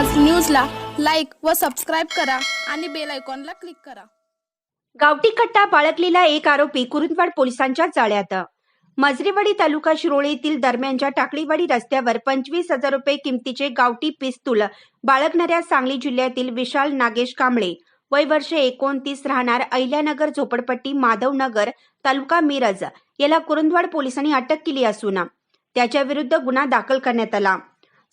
व सबस्क्राईब करा आणि बेल आयकॉनला क्लिक करा. गावठी कट्टा बाळगलेला एक आरोपी कुरुंदवाड पोलिसांच्या जाळ्यात. मजरेवाडी तालुका शिरोळे येथील दरम्यानच्या टाकळीवाडी रस्त्यावर पंचवीस हजार रुपये किमतीचे गावठी पिस्तूल बाळगणाऱ्या सांगली जिल्ह्यातील विशाल नागेश कांबळे वय वर्ष एकोणतीस राहणार अहिल्यानगर झोपडपट्टी माधवनगर तालुका मिरज याला कुरुंदवाड पोलिसांनी अटक केली असून त्याच्या विरुद्ध गुन्हा दाखल करण्यात आला.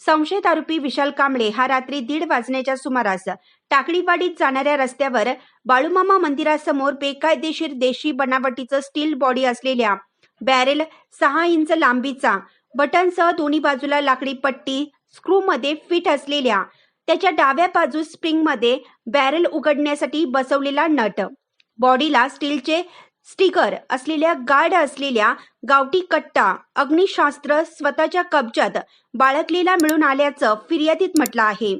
संशयित आरोपी विशाल कांबळे हा रात्री दीड वाजण्याच्या सुमारास टाकडीवाडीत जाणाऱ्या रस्त्यावर बाळूमामा मंदिरासमोर बेकायदेशीर देशी बनावटीचं स्टील बॉडी असलेल्या बॅरेल सहा इंच लांबीचा बटनसह दोन्ही बाजूला लाकडी पट्टी स्क्रूमध्ये फिट असलेल्या त्याच्या डाव्या बाजू स्प्रिंगमध्ये बॅरेल उघडण्यासाठी बसवलेला नट. बॉडीला स्टीलचे स्टिकर असलेल्या गार्ड असलेल्या गावठी कट्टा अग्निशास्त्र स्वतःच्या कब्जात बाळगलेला मिळून आल्याचं फिर्यादीत म्हटलं आहे.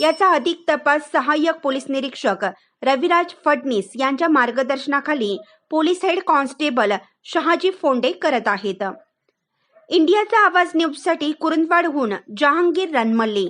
याचा अधिक तपास सहाय्यक पोलीस निरीक्षक रविराज फडणीस यांच्या मार्गदर्शनाखाली police head constable Shahaji Fonde करत आहेत. इंडियाचा आवाज न्यूजसाठी कुरुंदवाडहून जहांगीर रणमल्ली.